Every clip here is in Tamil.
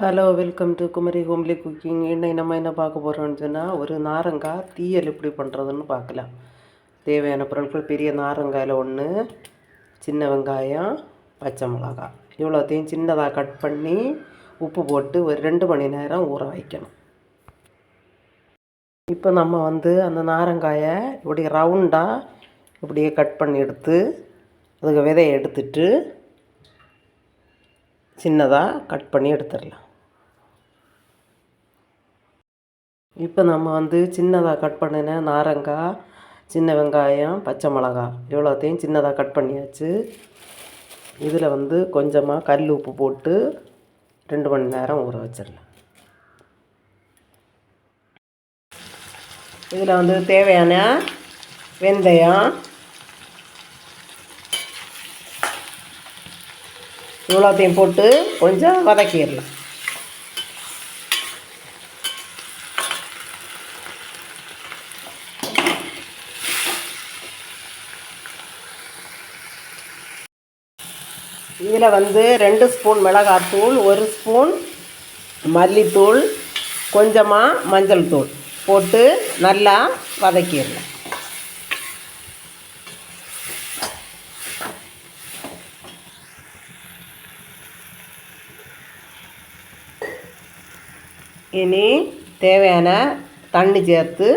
Hello welcome to Kumari homely cooking இன்னைக்கு நம்ம என்ன பார்க்க போகிறோம்னு சொன்னால் ஒரு நாரங்காய் தீயல் எப்படி பண்ணுறதுன்னு பார்க்கலாம். தேவையான பொருட்கள் பெரிய நாரங்காயில் ஒன்று சின்ன வெங்காயம் பச்சை மிளகாய் இவ்வளோத்தையும் சின்னதாக கட் பண்ணி உப்பு போட்டு ஒரு ரெண்டு மணி நேரம் ஊற வைக்கணும். இப்போ நம்ம வந்து அந்த நாரங்காயை இப்படி ரவுண்டாக இப்படியே கட் பண்ணி எடுத்து அதுக்கு விதையை எடுத்துட்டு சின்னதாக கட் பண்ணி எடுத்துடலாம். இப்போ நம்ம வந்து சின்னதாக கட் பண்ணின நாரங்காய் சின்ன வெங்காயம் பச்சை மிளகாய் இவ்வளோத்தையும் சின்னதாக கட் பண்ணியாச்சு. இதில் வந்து கொஞ்சமாக கல் உப்பு போட்டு ரெண்டு மணி நேரம் ஊற வச்சிடலாம். இதில் வந்து தேவையான வெந்தயம் இவ்வளோத்தையும் போட்டு கொஞ்சம் வதக்கிடலாம். இதில் வந்து ரெண்டு ஸ்பூன் மிளகாத்தூள் ஒரு ஸ்பூன் மல்லித்தூள் கொஞ்சமாக மஞ்சள் தூள் போட்டு நல்லா வதக்கிடலாம். இனி தேவையான தண்ணி சேர்த்து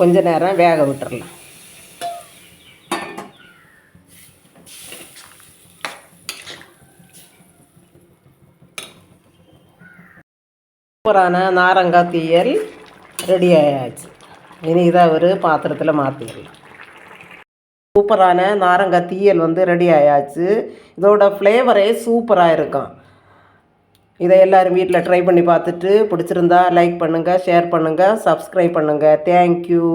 கொஞ்ச நேரம் வேக விட்டுறலாம். சூப்பரான நாரங்காய் தீயல் ரெடி ஆயாச்சு. இனி இதை ஒரு பாத்திரத்தில் மாற்றிடலாம் சூப்பரான நாரங்காய் தீயல் வந்து ரெடி ஆயாச்சு. இதோட ஃப்ளேவரே சூப்பராக இருக்கும். இதை எல்லோரும் வீட்டில் ட்ரை பண்ணி பார்த்துட்டு பிடிச்சிருந்தா லைக் பண்ணுங்கள் ஷேர் பண்ணுங்கள் சப்ஸ்கிரைப் பண்ணுங்கள் தேங்க்யூ